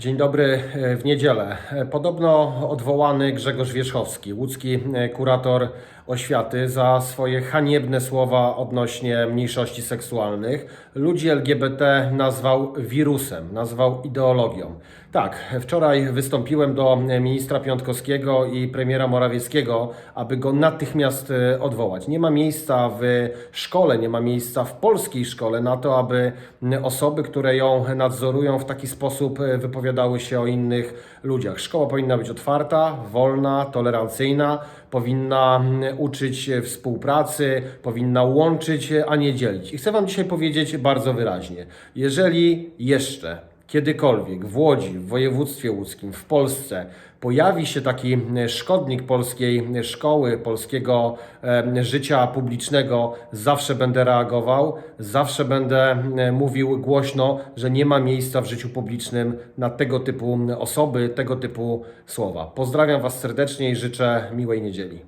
Dzień dobry e, w niedzielę. E, Podobno odwołany Grzegorz Wierzchowski, łódzki e, kurator oświaty, za swoje haniebne słowa odnośnie mniejszości seksualnych, ludzi LGBT nazwał wirusem, nazwał ideologią. Tak, wczoraj wystąpiłem do ministra Piątkowskiego i premiera Morawieckiego, aby go natychmiast e, odwołać. Nie ma miejsca w szkole, nie ma miejsca w polskiej szkole na to, aby m, osoby, które ją nadzorują, w taki sposób e, wypowiadały się o innych ludziach. Szkoła powinna być otwarta, wolna, tolerancyjna, powinna uczyć współpracy, powinna łączyć, a nie dzielić. I chcę Wam dzisiaj powiedzieć bardzo wyraźnie: jeżeli jeszcze kiedykolwiek w Łodzi, w województwie łódzkim, w Polsce pojawi się taki szkodnik polskiej szkoły, polskiego życia publicznego, zawsze będę reagował, zawsze będę mówił głośno, że nie ma miejsca w życiu publicznym na tego typu osoby, tego typu słowa. Pozdrawiam Was serdecznie i życzę miłej niedzieli.